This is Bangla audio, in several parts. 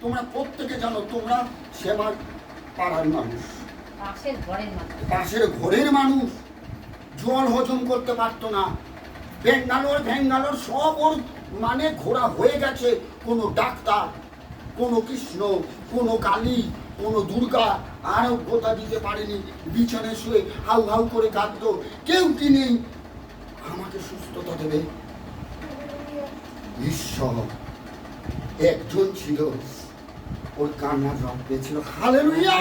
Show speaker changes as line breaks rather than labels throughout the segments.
তোমরা প্রত্যেকে জানো তোমরা সেবার পাড়ার মানুষ।
পাশের ঘরের মানুষ।
জল হজম করতে পারতো না। বেঙ্গালোর ভেঙ্গালোর সব ওর মানে ঘোরা হয়ে গেছে। কোনো ডাক্তার কোনো কৃষ্ণ কোনো কালী কোনো দুর্গা আরোগ্যতা দিতে পারেনি। বিছানায় শুয়ে হাউ হাউ করে কাঁদতো। কেউ কি নেই? আমাকে সুস্থতা দেবে। ঈশ্বর একজন ছিল ওর কান্নার রব পেয়েছিল। হালেলুয়া!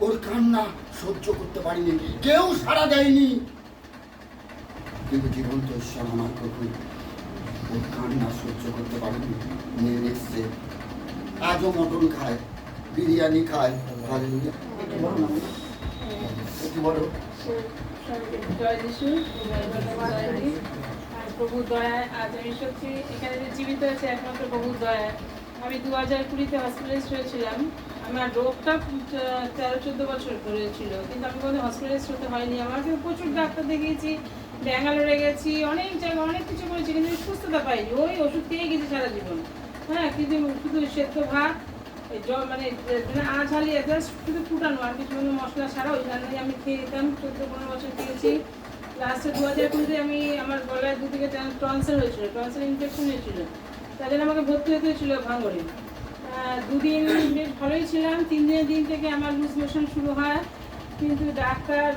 ওর কান্না সহ্য করতে পারিনি। কেউ সাড়া দেয়নি। কিন্তু জীবন্ত ঈশ্বর আমার প্রভু, ওর কান্না সহ্য করতে পারেনি। নিয়ে এসছে। আজও মটন খায়, বিরিয়ানি খায়। হালেলুয়া। একটু বলো
জয় যিশু প্রভু দয়ায় আজ আমি সত্যি এখানে যে জীবিত আছে, একমাত্র প্রভু দয়ায়। আমি দু হাজার কুড়িতে হসপিটালাইজড হয়েছিলাম। আমার রোগটা তেরো, চোদ্দ বছর ধরে ছিল। কিন্তু আমি কোনো হসপিটালাইজড হতে হয়নি। আমাকে প্রচুর ডাক্তার দেখিয়েছি, ব্যাঙ্গালোরে গেছি, অনেক জায়গায় অনেক কিছু করেছি, কিন্তু সুস্থতা পাইনি। ওই ওষুধ খেয়ে গেছি সারা জীবন। হ্যাঁ কিন্তু শুধু সেদ্ধ ভাত মানে মানে আঁচ হালিয়ে জাস্ট শুধু ফুটানো। আর কিছু কোনো মশলা ছাড়া ওই রান্নাই আমি খেয়ে যেতাম চোদ্দ, পনেরো বছর খেয়েছি লাস্টে দু হাজার কুড়িতে আমি, আমার গলায় দুদিকে টনসেল হয়েছিল, টনসেল ইনফেকশন হয়েছিল। জন্য আমাকে ভর্তি হতে হয়েছিল ভাঙড়ে। দুদিন বেশ ভালোই ছিলাম। তিন দিনের দিন থেকে আমার লুজ মোশন শুরু হয়। কিন্তু ডাক্তার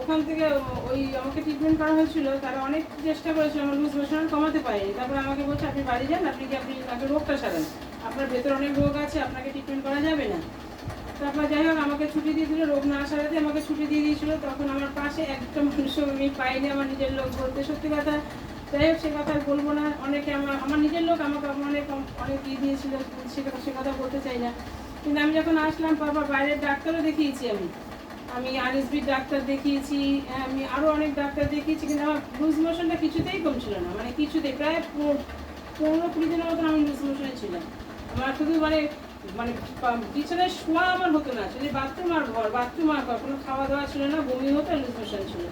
ওখান থেকে ওই আমাকে ট্রিটমেন্ট করা হয়েছিল। তারা অনেক চেষ্টা করেছিল আমার লুজ মোশন কমাতে পারেনি তারপরে আমাকে বলছে, আপনি বাড়ি যান, আপনি কি আপনি আগে রোগটা সারান। আপনার ভেতরে অনেক রোগ আছে, আপনাকে ট্রিটমেন্ট করা যাবে না। তারপর যাই হোক, আমাকে ছুটি দিয়ে দিল। রোগ না সারাতে আমাকে ছুটি দিয়ে দিয়েছিল। তখন আমার পাশে একটা মানুষ আমি পাইনি। আমার নিজের লোক বলতে সত্যি কথা যাই হোক সে কথা আর বলব না। অনেকে আমার আমার নিজের লোক আমাকে অনেক অনেক দিয়ে দিয়েছিল সে কথা সে কথা বলতে চাই না। কিন্তু আমি যখন আসলাম তারপর বাইরের ডাক্তারও দেখিয়েছি আমি। আমি আরএসবির ডাক্তার দেখিয়েছি হ্যাঁ, আমি আরও অনেক ডাক্তার দেখিয়েছি কিন্তু আমার লুজ মোশনটা কিছুতেই কমছিল না। মানে কিছুতেই প্রায় পনেরো কুড়ি দিনের মতন আমি লুজ মোশনে ছিলাম আমার শুধু মানে মানে বিছানায় শোয়া আমার হতো না। শুধু বাথরুম আর ঘর বাথরুম আর ঘর কোনো খাওয়া দাওয়া ছিল না বমি হতো লুজ মোশন ছিল।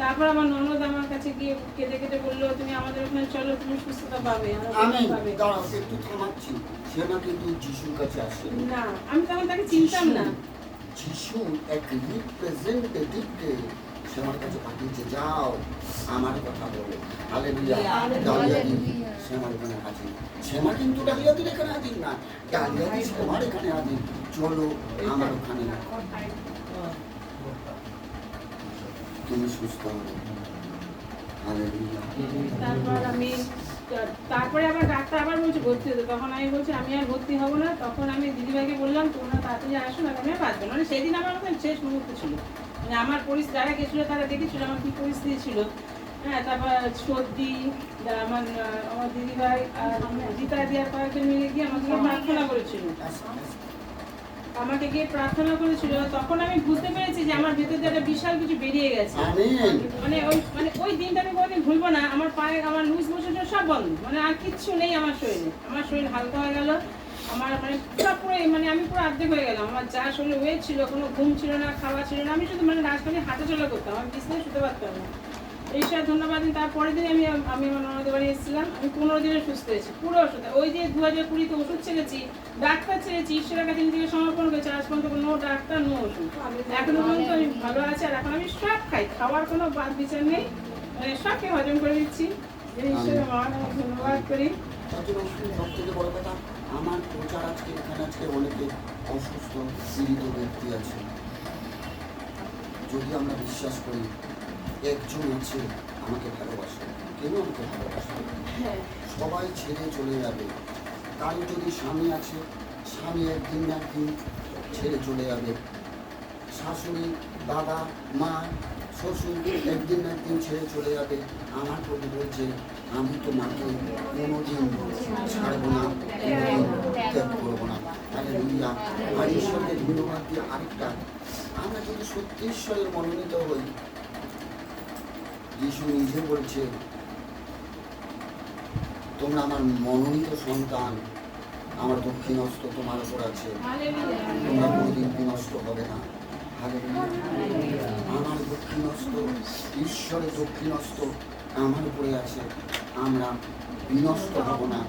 তারপর আমার ননদ আমার কাছে গিয়ে কেঁদে কেটে বলল তুমি আমাদের ওখানে চলো তুমি সুস্থতা পাবে
আমি দাঁড়াও একটু থামাচ্ছি। সে না কিন্তু যিশুর কাছে আসে।
না আমি তখন তাকে চিনতাম না।
যিশু এক রিপ্রেজেন্টেটিভকে সে আমার কাছে পাঠিয়েছে যাও আমার কথা বলো। হালেলুয়া ডালিয়াদি সে আমার এখানে হাজির। সেমা কিন্তু ডালিয়াদির এখানে হাজির না। ডালিয়াদি সেমার এখানে হাজির। চলো আমার ওখানে। তুমি সুস্থ হবে
তারপর আমি তারপরে আবার ডাক্তার আবার বলছে ভর্তি হতে। তখন আমি বলছি আমি আর ভর্তি হব না। তখন আমি দিদিভাইকে বললাম তোমরা তাড়াতাড়ি আসুন আর আমি বাঁচবো মানে সেদিন আমার মতন শেষ মুহূর্ত ছিল। মানে আমার পরিস্থিতি যারা গেছিল তারা দেখেছিল আমার কী পরিস্থিতি ছিল। হ্যাঁ তারপর সর্দি আমার আমার দিদিভাই আর জিতা দিয়ার কয়েকজন মিলে গিয়ে আমাকে প্রার্থনা করেছিল। আমাকে গিয়ে প্রার্থনা করেছিল তখন আমি বুঝতে পেরেছি যে আমার ভেতর একটা বিশাল কিছু বেরিয়ে গেছে। মানে ওই মানে ওই দিনটা আমি কোনোদিন ভুলবো না আমার পায়ে আমার লুজ মোশন সব বন্ধ মানে আর কিচ্ছু নেই আমার শরীরে। আমার শরীর হালকা হয়ে গেল আমার মানে পুরো পুরো মানে আমি পুরো অর্ধেক হয়ে গেলাম আমার যা শরীরে ওয়েট ছিল কোনো ঘুম ছিল না খাওয়া ছিল না আমি শুধু মানে রাজধানী হাঁটা চলা করতাম আমি বিছনায় শুতে পারতাম না। ঈশ্বর ধন্যবাদ দিন তারপরের দিন আমি আমি আমার ননদের বাড়ি এসেছিলাম। আমি পনেরো দিনে সুস্থ হয়েছি পুরো ওষুধ ওই যে দু হাজার কুড়িতে ওষুধ ছেড়েছি ডাক্তার ছেড়েছি ঈশ্বরের কাছে নিজেকে সমর্পণ করেছি আজ পর্যন্ত নো ডাক্তার নো ওষুধ। এখনও পর্যন্ত আমি ভালো আছি আর এখন আমি সব খাই খাওয়ার কোনো বাদ বিচার নেই। মানে সবকে হজম করে দিচ্ছি এই ঈশ্বরের মহান ধন্যবাদ করি।
সব থেকে বড় কথা আমার প্রচার আজকে এখানে আজকে অনেকে অসুস্থ পীড়িত ব্যক্তি আছে। যদি আমরা বিশ্বাস করি একজন আছে আমাকে ভালোবাসে। কেন আমাকে ভালোবাসে?
হ্যাঁ।
সবাই ছেড়ে চলে যাবে। কার যদি স্বামী আছে স্বামী একদিন না একদিন ছেড়ে চলে যাবে। শাশুড়ি বাবা মা শ্বশুর একদিন না একদিন ছেড়ে চলে যাবে। আমার প্রভু বলছে আমি তো তোমাকে কোনোদিন ছাড়বো না কোনোদিন ত্যাগ করব না। তাহলে লুইয়া আর ঈশ্বরকে ধন্যবাদ দিয়ে আরেকটা। আমরা যদি সত্যি ঈশ্বরের মনোনীত হই যিশু নিজে বলছে তোমরা আমার মনোনীত সন্তান আমার দক্ষিণস্ত তোমার উপর আছে। তোমরা কোনোদিন বিনষ্ট হবে না। আমার দক্ষিণস্ত ঈশ্বরের দক্ষিণস্ত আমার উপরে আছে। আমরা বিনষ্ট হব না।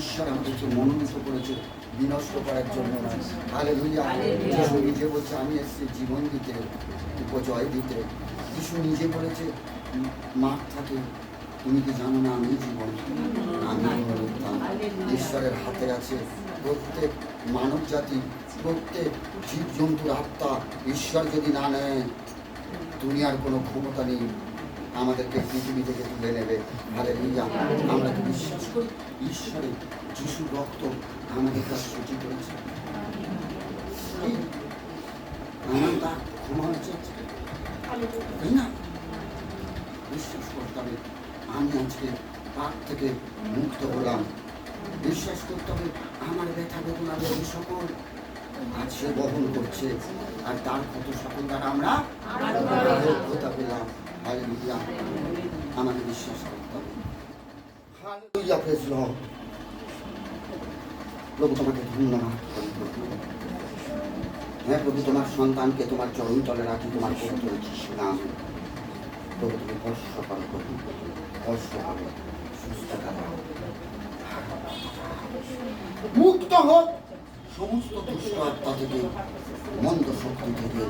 ঈশ্বর আমাদেরকে মনোনীত করেছে বিনষ্ট করার জন্য না। হালে লুইয়া যিশু নিজে বলছে আমি এসেছি জীবন দিতে উপজয় দিতে। যিশু নিজে বলেছে মাঠ থাকে তুমি কি জানো না আমি জীবন? আমি ঈশ্বরের হাতে আছে প্রত্যেক মানব জাতি প্রত্যেক জীবজন্তুর আত্মা। ঈশ্বর যদি না নেয়, দুনিয়ার কোনো ক্ষমতা নেই। আমাদেরকে পৃথিবী থেকে তুলে নেবে। হালে আমরা কি বিশ্বাস করি? ঈশ্বরের যিশু রক্ত আমাদের কাছে সূচি করেছে? আমার তা ক্ষমা হয়েছে? তাই না? বিশ্বাস করতে হবে। আমি আজকে পাপ থেকে মুক্ত হলাম। বিশ্বাস করতে হবে, আমার ব্যথা বেদনা ব্যাধি সকল আজ সে বহন করছে, আর তার কত সকল দ্বারা আমরা আরোগ্যতা পেলাম। হালেলুয়া। আমাকে বিশ্বাস করতে হবে। প্রেজ প্রভু তোমাকে ধন্যবাদ। হ্যাঁ প্রভু তোমার সন্তানকে তোমার চরণ তলে রাখি, তোমার পবিত্র নাম প্রভু তুমি করি স্পর্শ সুস্থতা দাও মুক্ত হোক। সমস্ত দুষ্ট আত্মা থেকে, মন্দ শক্তি থেকে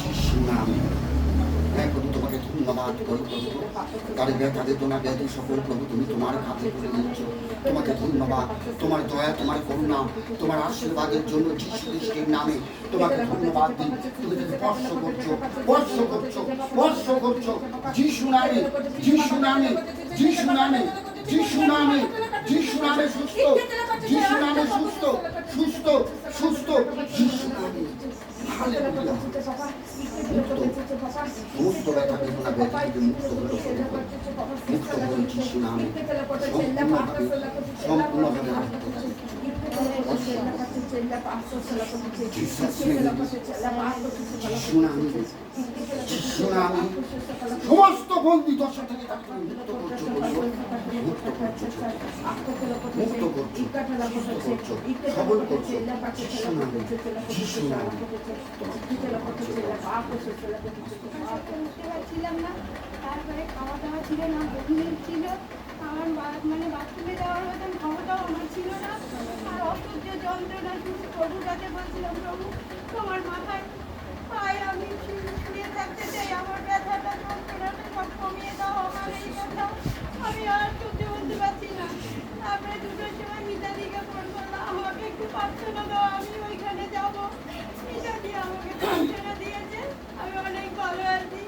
যিশু নামে প্রভু তোমাকে ধন্যবাদ করি প্রভু তার ব্যথা বেদনা ব্যাধি সকল প্রভু তুমি তোমার হাতে করে নিচ্ছ তোমাকে ধন্যবাদ তোমার দয়া তোমার করুণা তোমার আশীর্বাদের জন্য যিশু খ্রিস্টের নামে তোমাকে ধন্যবাদ দিই তুমি যদি স্পর্শ করছ স্পর্শ করছ স্পর্শ করছ যিশু নামে যিশু নামে যিশু নামে যিশু নামে যিশু নামে সুস্থ যিশু নামে সুস্থ সুস্থ সুস্থ যিশু নামে হালেলুয়া সমস্ত ব্যথা বেদনা ব্যথা থেকে মুক্ত হলো মুক্ত হয়ে যিশু নামে সম্পূর্ণভাবে সম্পূর্ণভাবে নামে সমস্ত বন্দী দশা থেকে তাকে মুক্ত মুক্ত করছ মুক্ত করছ সবল করছ যিশু নামে যিশু নামে
তারপরে খাওয়া দাওয়া ছিল না গভীর ছিল আমার মানে বাথরুমে যাওয়ার মতন ক্ষমতাও আমার ছিল না আর অসহ্য যন্ত্রণা শুধু প্রভুর কাছে বলছিলাম প্রভু তোমার মাথায় পায়ে আমি শুয়ে থাকতে চাই আমার ব্যথাটা যন্ত্রণাটা সব কমিয়ে দাও, আমার এই ব্যথা আমি আর সহ্য করতে পারছি না। তারপরে দুটোর সময় মিতাদিকে ফোন করলাম আমাকে একটু প্রার্থনা দাও আমি ওইখানে যাব। মিতাদি আমাকে প্রার্থনা দিয়েছে। আমি অনেক ভালো আছি।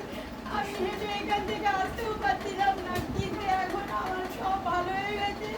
আমি হেঁটে এখান থেকে আসতেও পারছিলাম না কিন্তু এখন আমার সব ভালো হয়ে গেছে।